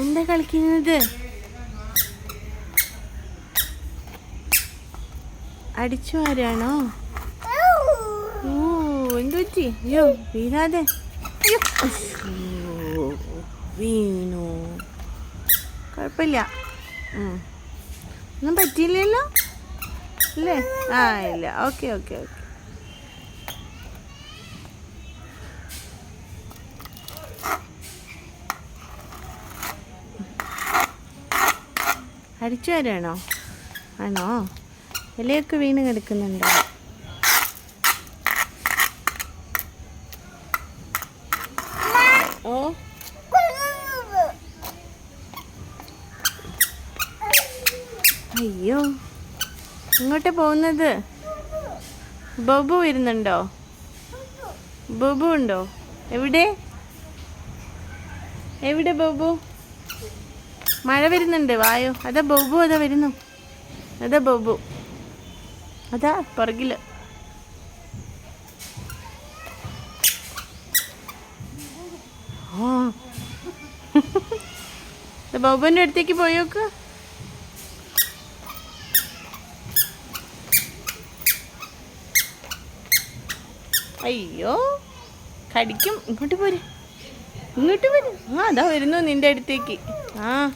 എന്താ കളിക്കുന്നത്? അടിച്ചു ആരാണോ? ഓ എന്തു പറ്റി? അയ്യോ വീഴാതെ വീണു. കുഴപ്പമില്ല. ഒന്നും പറ്റിയില്ലല്ലോ? അല്ലേ ആ ഇല്ല. Okay okay okay. അടിച്ചു വരാണോ ആണോ? ഇലയൊക്കെ വീണ് കിടക്കുന്നുണ്ടോ? ഓ. അയ്യോ. ഇങ്ങോട്ട് പോകുന്നത്? ബബു വരുന്നുണ്ടോ? ബബു ഉണ്ടോ? എവിടെ? എവിടെ ബബു? മഴ വരുന്നുണ്ട് വായോ. അതാ ബൊബു അതാ വരുന്നു. അതാ ബൊബു. അതാ പുറകിൽ. ബബുവിന്റെ അടുത്തേക്ക് പോയോക്ക് അയ്യോ കടിക്കും. ഇങ്ങോട്ട് പോര്. ഇങ്ങോട്ട് പോര് ആ അതാ വരുന്നു നിന്റെ അടുത്തേക്ക്. ആ.